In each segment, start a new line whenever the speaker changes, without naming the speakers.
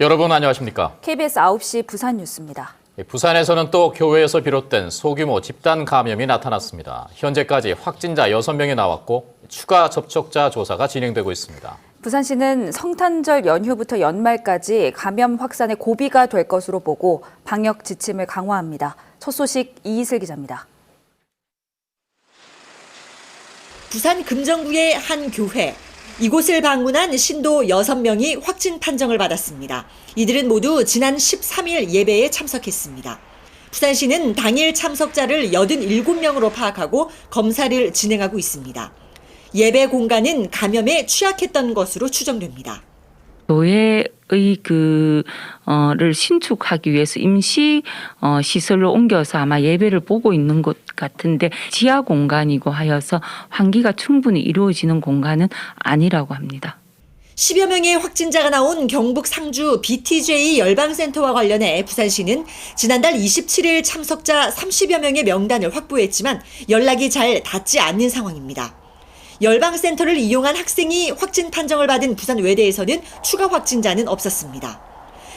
여러분 안녕하십니까?
KBS 9시 부산 뉴스입니다.
부산에서는 또 교회에서 비롯된 소규모 집단 감염이 나타났습니다. 현재까지 확진자 6명이 나왔고 추가 접촉자 조사가 진행되고 있습니다.
부산시는 성탄절 연휴부터 연말까지 감염 확산의 고비가 될 것으로 보고 방역 지침을 강화합니다. 첫 소식 이희슬 기자입니다.
부산 금정구의 한 교회. 이곳을 방문한 신도 6명이 확진 판정을 받았습니다. 이들은 모두 지난 13일 예배에 참석했습니다. 부산시는 당일 참석자를 87명으로 파악하고 검사를 진행하고 있습니다. 예배 공간은 감염에 취약했던 것으로 추정됩니다.
교회의 그 어를 신축하기 위해서 임시 어 시설로 옮겨서 아마 예배를 보고 있는 것 같은데 지하 공간이고 하여서 환기가 충분히 이루어지는 공간은 아니라고 합니다.
10여 명의 확진자가 나온 경북 상주 BTJ 열방센터와 관련해 부산시는 지난달 27일 참석자 30여 명의 명단을 확보했지만 연락이 잘 닿지 않는 상황입니다. 열방센터를 이용한 학생이 확진 판정을 받은 부산 외대에서는 추가 확진자는 없었습니다.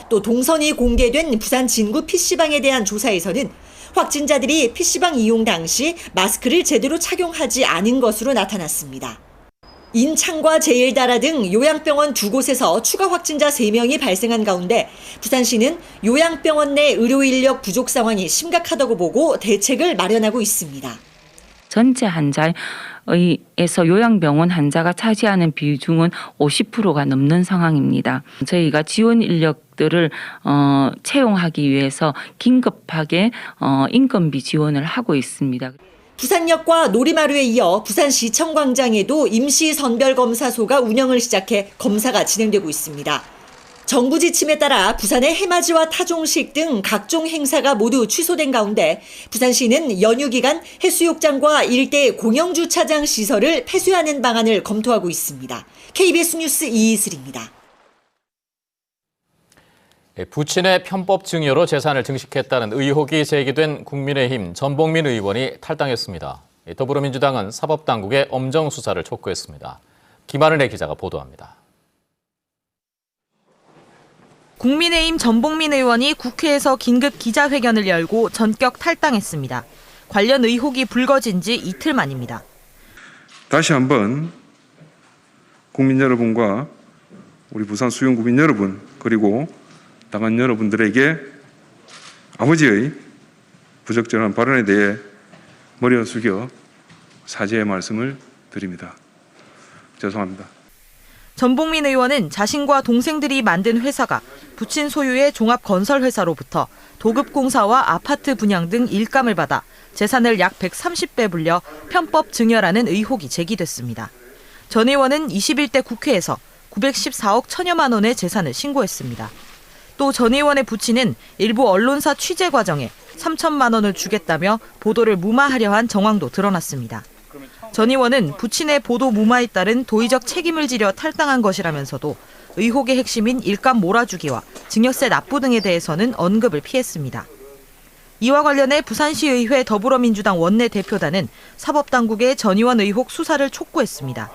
또 동선이 공개된 부산 진구 PC방에 대한 조사에서는 확진자들이 PC방 이용 당시 마스크를 제대로 착용하지 않은 것으로 나타났습니다. 인창과 제일다라 등 요양병원 두 곳에서 추가 확진자 3명이 발생한 가운데 부산시는 요양병원 내 의료 인력 부족 상황이 심각하다고 보고 대책을 마련하고 있습니다.
전체 환자의 에서 요양병원 환자가 차지하는 비중은 50%가 넘는 상황입니다. 저희가 지원 인력들을 어, 채용하기 위해서 긴급하게 어, 인건비 지원을 하고 있습니다.
부산역과 놀이마루에 이어 부산시 청 광장에도 임시 선별검사소가 운영을 시작해 검사가 진행되고 있습니다. 정부 지침에 따라 부산의 해맞이와 타종식 등 각종 행사가 모두 취소된 가운데 부산시는 연휴 기간 해수욕장과 일대 공영주차장 시설을 폐쇄하는 방안을 검토하고 있습니다. KBS 뉴스 이이슬입니다.
예, 부친의 편법 증여로 재산을 증식했다는 의혹이 제기된 국민의힘 전봉민 의원이 탈당했습니다. 예, 더불어민주당은 사법당국의 엄정 수사를 촉구했습니다. 김하른의 기자가 보도합니다.
국민의힘 전봉민 의원이 국회에서 긴급 기자회견을 열고 전격 탈당했습니다. 관련 의혹이 불거진 지 이틀 만입니다.
다시 한번 국민 여러분과 우리 부산 수영 구민 여러분 그리고 당한 여러분들에게 아버지의 부적절한 발언에 대해 머리를 숙여 사죄의 말씀을 드립니다. 죄송합니다.
전봉민 의원은 자신과 동생들이 만든 회사가 부친 소유의 종합건설회사로부터 도급공사와 아파트 분양 등 일감을 받아 재산을 약 130배 불려 편법 증여라는 의혹이 제기됐습니다. 전 의원은 21대 국회에서 914억 천여만 원의 재산을 신고했습니다. 또 전 의원의 부친은 일부 언론사 취재 과정에 3천만 원을 주겠다며 보도를 무마하려 한 정황도 드러났습니다. 전 의원은 부친의 보도 무마에 따른 도의적 책임을 지려 탈당한 것이라면서도 의혹의 핵심인 일감 몰아주기와 증여세 납부 등에 대해서는 언급을 피했습니다. 이와 관련해 부산시의회 더불어민주당 원내대표단은 사법당국의 전 의원 의혹 수사를 촉구했습니다.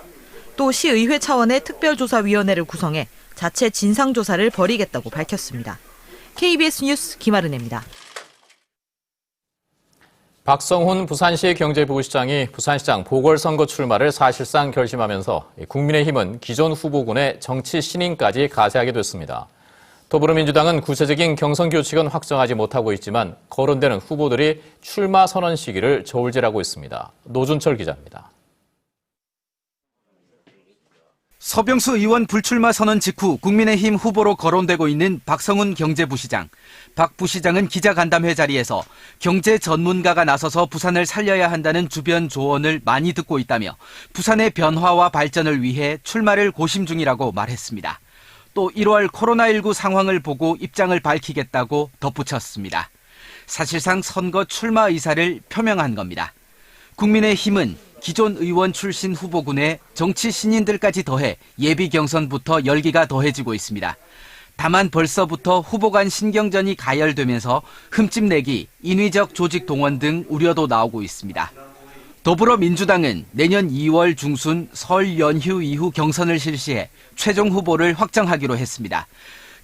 또 시의회 차원의 특별조사위원회를 구성해 자체 진상조사를 벌이겠다고 밝혔습니다. KBS 뉴스 김아른입니다.
박성훈 부산시 경제부시장이 부산시장 보궐선거 출마를 사실상 결심하면서 국민의힘은 기존 후보군의 정치 신인까지 가세하게 됐습니다. 더불어민주당은 구체적인 경선 규칙은 확정하지 못하고 있지만 거론되는 후보들이 출마 선언 시기를 저울질하고 있습니다. 노준철 기자입니다.
서병수 의원 불출마 선언 직후 국민의힘 후보로 거론되고 있는 박성훈 경제부시장. 박 부시장은 기자간담회 자리에서 경제 전문가가 나서서 부산을 살려야 한다는 주변 조언을 많이 듣고 있다며 부산의 변화와 발전을 위해 출마를 고심 중이라고 말했습니다. 또 1월 코로나19 상황을 보고 입장을 밝히겠다고 덧붙였습니다. 사실상 선거 출마 의사를 표명한 겁니다. 국민의힘은 기존 의원 출신 후보군에 정치 신인들까지 더해 예비 경선부터 열기가 더해지고 있습니다. 다만 벌써부터 후보 간 신경전이 가열되면서 흠집내기, 인위적 조직 동원 등 우려도 나오고 있습니다. 더불어민주당은 내년 2월 중순 설 연휴 이후 경선을 실시해 최종 후보를 확정하기로 했습니다.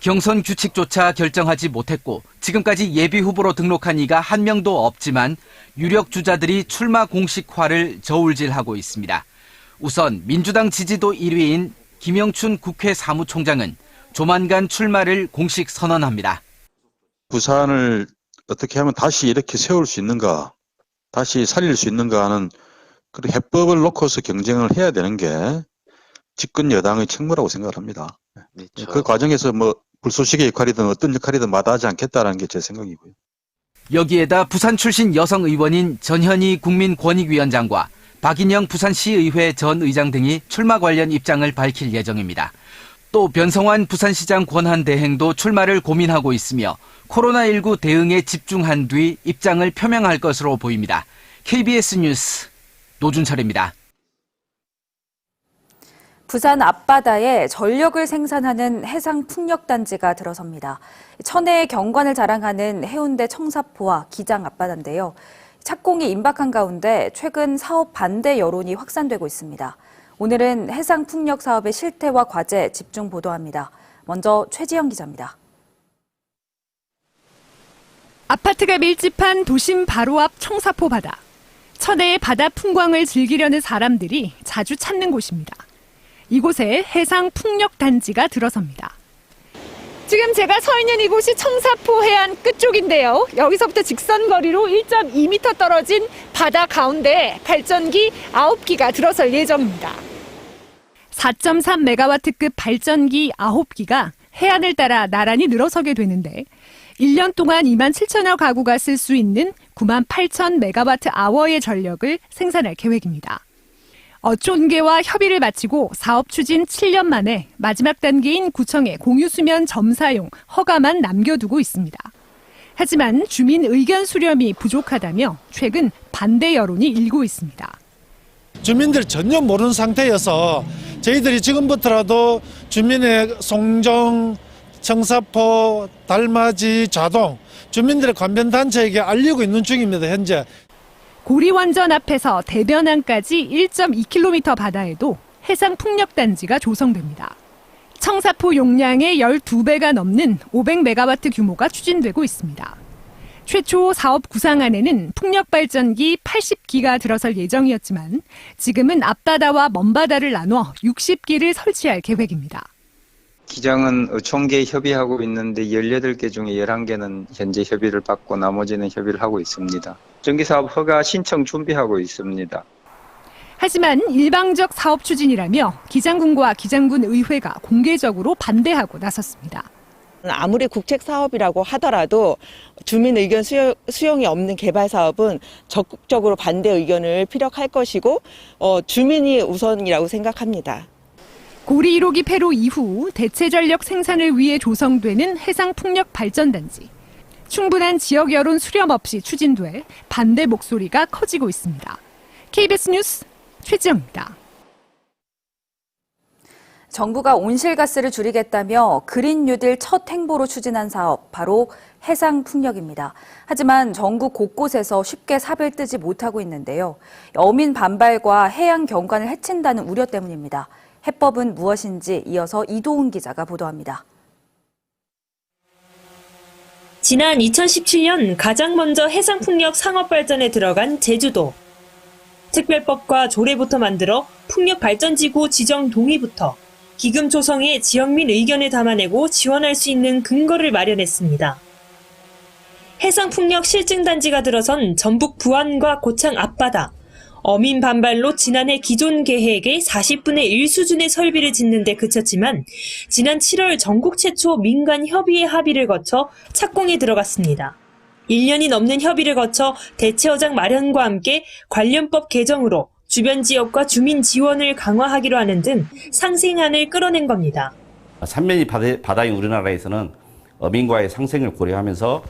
경선 규칙조차 결정하지 못했고 지금까지 예비 후보로 등록한 이가 한 명도 없지만 유력 주자들이 출마 공식화를 저울질하고 있습니다. 우선 민주당 지지도 1위인 김영춘 국회 사무총장은 조만간 출마를 공식 선언합니다.
부산을 어떻게 하면 다시 이렇게 세울 수 있는가, 다시 살릴 수 있는가 하는 그런 해법을 놓고서 경쟁을 해야 되는 게 집권 여당의 책무라고 생각을 합니다. 그 과정에서 뭐 불쏘시개 역할이든 어떤 역할이든 마다하지 않겠다라는 게 제 생각이고요.
여기에다 부산 출신 여성 의원인 전현희 국민권익위원장과 박인영 부산시의회 전 의장 등이 출마 관련 입장을 밝힐 예정입니다. 또 변성환 부산시장 권한 대행도 출마를 고민하고 있으며 코로나19 대응에 집중한 뒤 입장을 표명할 것으로 보입니다. KBS 뉴스 노준철입니다.
부산 앞바다에 전력을 생산하는 해상 풍력 단지가 들어섭니다. 천혜의 경관을 자랑하는 해운대 청사포와 기장 앞바다인데요. 착공이 임박한 가운데 최근 사업 반대 여론이 확산되고 있습니다. 오늘은 해상 풍력 사업의 실태와 과제 집중 보도합니다. 먼저 최지영 기자입니다.
아파트가 밀집한 도심 바로 앞 청사포 바다. 천혜의 바다 풍광을 즐기려는 사람들이 자주 찾는 곳입니다. 이곳에 해상 풍력 단지가 들어섭니다. 지금 제가 서 있는 이곳이 청사포 해안 끝쪽인데요. 여기서부터 직선 거리로 1.2m 떨어진 바다 가운데 발전기 9기가 들어설 예정입니다. 4.3메가와트급 발전기 9기가 해안을 따라 나란히 늘어서게 되는데 1년 동안 2만 7천여 가구가 쓸 수 있는 9만 8천 메가와트 아워의 전력을 생산할 계획입니다. 어촌계와 협의를 마치고 사업 추진 7년 만에 마지막 단계인 구청의 공유수면 점사용 허가만 남겨두고 있습니다. 하지만 주민 의견 수렴이 부족하다며 최근 반대 여론이 일고 있습니다.
주민들이 전혀 모르는 상태여서 저희들이 지금부터라도 주민의 송정, 청사포, 달맞이, 자동 주민들의 관변 단체에게 알리고 있는 중입니다. 현재
고리원전 앞에서 대변항까지 1.2km 바다에도 해상 풍력단지가 조성됩니다. 청사포 용량의 12배가 넘는 500메가와트 규모가 추진되고 있습니다. 최초 사업 구상안에는 풍력발전기 80기가 들어설 예정이었지만 지금은 앞바다와 먼바다를 나눠 60기를 설치할 계획입니다.
기장은 어촌계 협의하고 있는데 18개 중에 11개는 현재 협의를 받고 나머지는 협의를 하고 있습니다. 전기사업 허가 신청 준비하고 있습니다.
하지만 일방적 사업 추진이라며 기장군과 기장군 의회가 공개적으로 반대하고 나섰습니다.
아무리 국책 사업이라고 하더라도 주민 의견 수용, 수용이 없는 개발 사업은 적극적으로 반대 의견을 피력할 것이고 어, 주민이 우선이라고 생각합니다.
고리 1호기 폐로 이후 대체 전력 생산을 위해 조성되는 해상 풍력 발전단지. 충분한 지역 여론 수렴 없이 추진돼 반대 목소리가 커지고 있습니다. KBS 뉴스 최지영입니다.
정부가 온실가스를 줄이겠다며 그린 뉴딜 첫 행보로 추진한 사업 바로 해상 풍력입니다. 하지만 전국 곳곳에서 쉽게 삽을 뜨지 못하고 있는데요. 어민 반발과 해양 경관을 해친다는 우려 때문입니다. 해법은 무엇인지 이어서 이도훈 기자가 보도합니다.
지난 2017년 가장 먼저 해상풍력 상업 발전에 들어간 제주도. 특별법과 조례부터 만들어 풍력 발전지구 지정 동의부터 기금 조성에 지역 민 의견을 담아내고 지원할 수 있는 근거를 마련했습니다. 해상풍력 실증단지가 들어선 전북 부안과 고창 앞바다, 어민 반발로 지난해 기존 계획의 40분의 1 수준의 설비를 짓는 데 그쳤지만 지난 7월 전국 최초 민간 협의회 합의를 거쳐 착공에 들어갔습니다. 1년이 넘는 협의를 거쳐 대체어장 마련과 함께 관련법 개정으로 주변 지역과 주민 지원을 강화하기로 하는 등 상생안을 끌어낸 겁니다.
삼면이 바다, 인 우리나라에서는 어민과의 상생을 고려하면서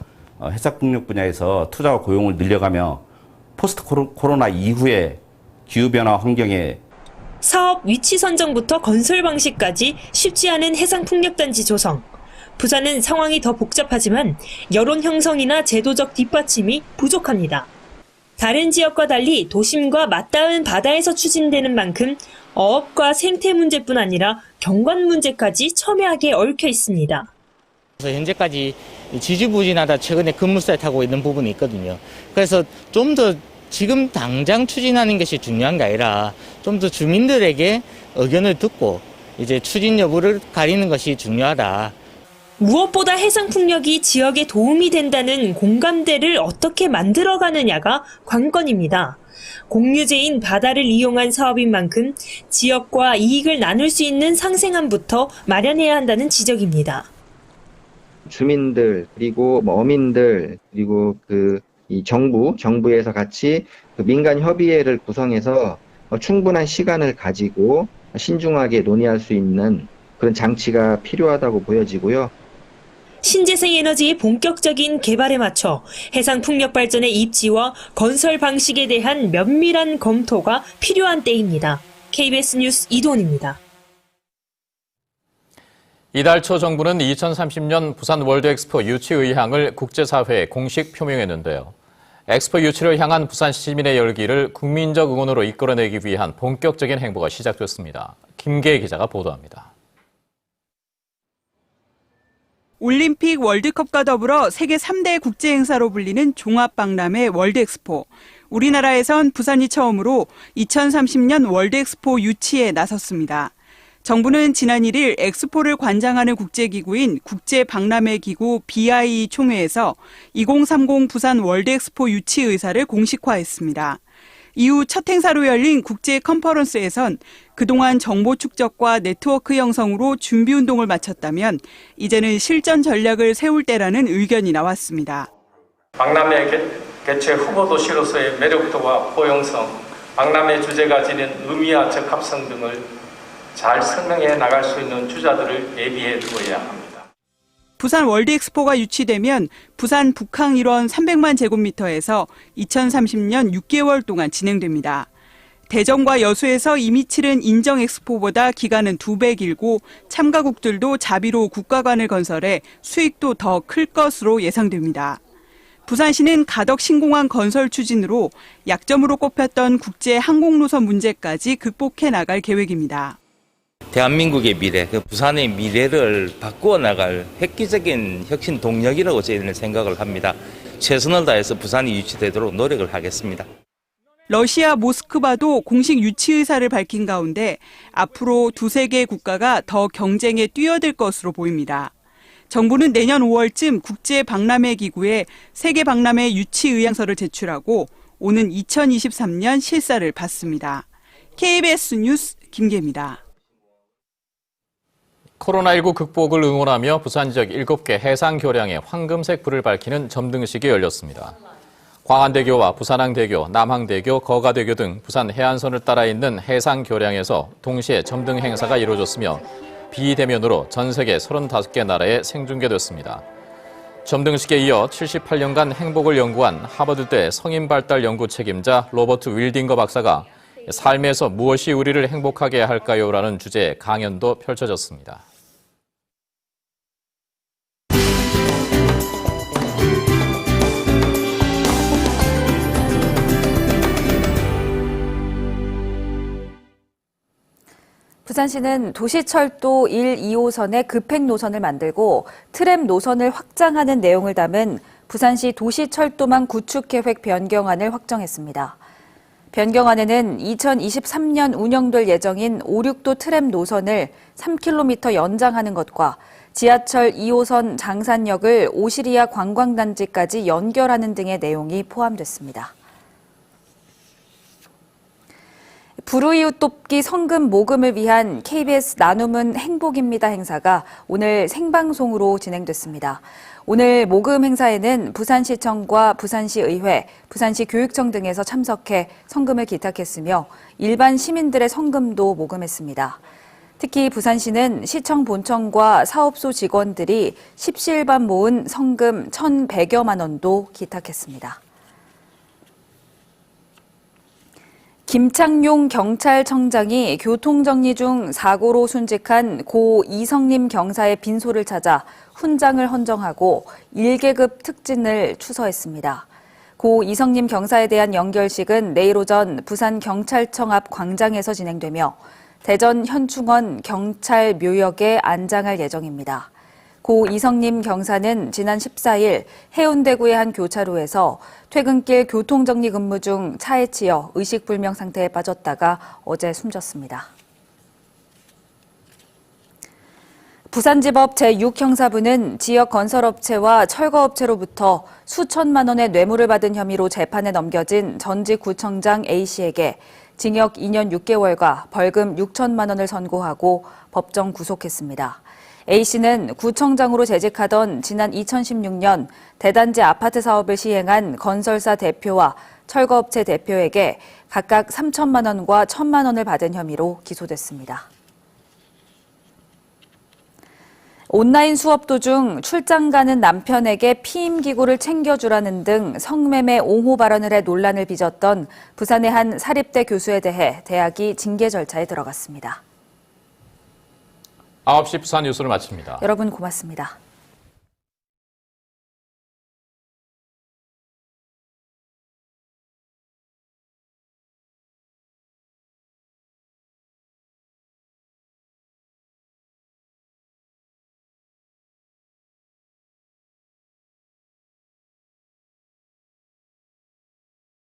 해상풍력 분야에서 투자와 고용을 늘려가며 포스트 코로나 이후에 기후변화 환경에
사업 위치 선정부터 건설 방식까지 쉽지 않은 해상풍력단지 조성. 부산은 상황이 더 복잡하지만 여론 형성이나 제도적 뒷받침이 부족합니다. 다른 지역과 달리 도심과 맞닿은 바다에서 추진되는 만큼 어업과 생태 문제뿐 아니라 경관 문제까지 첨예하게 얽혀 있습니다.
그래서 현재까지 지지부진하다 최근에 급물살 타고 있는 부분이 있거든요. 그래서 좀 더 지금 당장 추진하는 것이 중요한 게 아니라 좀 더 주민들에게 의견을 듣고 이제 추진 여부를 가리는 것이 중요하다.
무엇보다 해상 풍력이 지역에 도움이 된다는 공감대를 어떻게 만들어가느냐가 관건입니다. 공유제인 바다를 이용한 사업인 만큼 지역과 이익을 나눌 수 있는 상생안부터 마련해야 한다는 지적입니다.
주민들 그리고 뭐 어민들 그리고 그 이 정부 정부에서 같이 그 민간 협의회를 구성해서 어, 충분한 시간을 가지고 신중하게 논의할 수 있는 그런 장치가 필요하다고 보여지고요.
신재생 에너지의 본격적인 개발에 맞춰 해상 풍력 발전의 입지와 건설 방식에 대한 면밀한 검토가 필요한 때입니다. KBS 뉴스 이돈입니다.
이달 초 정부는 2030년 부산 월드 엑스포 유치 의향을 국제사회에 공식 표명했는데요. 엑스포 유치를 향한 부산 시민의 열기를 국민적 응원으로 이끌어내기 위한 본격적인 행보가 시작됐습니다. 김계 기자가 보도합니다.
올림픽 월드컵과 더불어 세계 3대 국제 행사로 불리는 종합박람회 월드엑스포. 우리나라에선 부산이 처음으로 2030년 월드엑스포 유치에 나섰습니다. 정부는 지난 1일 엑스포를 관장하는 국제기구인 국제박람회기구 BIE 총회에서 2030 부산 월드엑스포 유치 의사를 공식화했습니다. 이후 첫 행사로 열린 국제 컨퍼런스에선 그동안 정보 축적과 네트워크 형성으로 준비 운동을 마쳤다면 이제는 실전 전략을 세울 때라는 의견이 나왔습니다.
박람회 개, 개최 후보 도시로서의 매력도와 포용성, 박람회 주제가 지닌 의미와 적합성 등을 잘 설명해 나갈 수 있는 주자들을 예비해 두어야 합니다.
부산 월드엑스포가 유치되면 부산 북항 일원 300만 제곱미터에서 2030년 6개월 동안 진행됩니다. 대전과 여수에서 이미 치른 인정 엑스포보다 기간은 두 배 길고 참가국들도 자비로 국가관을 건설해 수익도 더 클 것으로 예상됩니다. 부산시는 가덕 신공항 건설 추진으로 약점으로 꼽혔던 국제 항공노선 문제까지 극복해 나갈 계획입니다.
대한민국의 미래, 그 부산의 미래를 바꾸어 나갈 획기적인 혁신 동력이라고 저희는 생각을 합니다. 최선을 다해서 부산이 유치되도록 노력을 하겠습니다.
러시아 모스크바도 공식 유치 의사를 밝힌 가운데 앞으로 두세 개 국가가 더 경쟁에 뛰어들 것으로 보입니다. 정부는 내년 5월쯤 국제 박람회 기구에 세계 박람회 유치 의향서를 제출하고 오는 2023년 실사를 받습니다. KBS 뉴스 김계입니다.
코로나19 극복을 응원하며 부산 지역 7개 해상 교량에 황금색 불을 밝히는 점등식이 열렸습니다. 광안대교와 부산항대교, 남항대교, 거가대교 등 부산 해안선을 따라 있는 해상 교량에서 동시에 점등 행사가 이루어졌으며 비대면으로 전 세계 35개 나라에 생중계됐습니다. 점등식에 이어 78년간 행복을 연구한 하버드대 성인 발달 연구 책임자 로버트 윌딩거 박사가 삶에서 무엇이 우리를 행복하게 할까요? 라는 주제의 강연도 펼쳐졌습니다.
부산시는 도시철도 1, 2호선의 급행 노선을 만들고 트램 노선을 확장하는 내용을 담은 부산시 도시철도망 구축계획 변경안을 확정했습니다. 변경안에는 2023년 운영될 예정인 5, 6도 트램 노선을 3km 연장하는 것과 지하철 2호선 장산역을 오시리아 관광단지까지 연결하는 등의 내용이 포함됐습니다. 불우이웃 돕기 성금 모금을 위한 KBS 나눔은 행복입니다 행사가 오늘 생방송으로 진행됐습니다. 오늘 모금 행사에는 부산시청과 부산시의회, 부산시 교육청 등에서 참석해 성금을 기탁했으며 일반 시민들의 성금도 모금했습니다. 특히 부산시는 시청 본청과 사업소 직원들이 십시일반 모은 성금 1,100여만 원도 기탁했습니다. 김창용 경찰청장이 교통정리 중 사고로 순직한 고 이성림 경사의 빈소를 찾아 훈장을 헌정하고 1계급 특진을 추서했습니다. 고 이성림 경사에 대한 연결식은 내일 오전 부산경찰청 앞 광장에서 진행되며 대전 현충원 경찰 묘역에 안장할 예정입니다. 고 이성님 경사는 지난 14일 해운대구의 한 교차로에서 퇴근길 교통정리 근무 중 차에 치여 의식불명 상태에 빠졌다가 어제 숨졌습니다. 부산지법 제6형사부는 지역 건설업체와 철거업체로부터 수천만 원의 뇌물을 받은 혐의로 재판에 넘겨진 전직 구청장 A씨에게 징역 2년 6개월과 벌금 6천만 원을 선고하고 법정 구속했습니다. A씨는 구청장으로 재직하던 지난 2016년 대단지 아파트 사업을 시행한 건설사 대표와 철거업체 대표에게 각각 3천만 원과 1천만 원을 받은 혐의로 기소됐습니다. 온라인 수업 도중 출장 가는 남편에게 피임 기구를 챙겨주라는 등 성매매 옹호 발언을 해 논란을 빚었던 부산의 한 사립대 교수에 대해 대학이 징계 절차에 들어갔습니다.
9시 부산 뉴스를 마칩니다.
여러분 고맙습니다.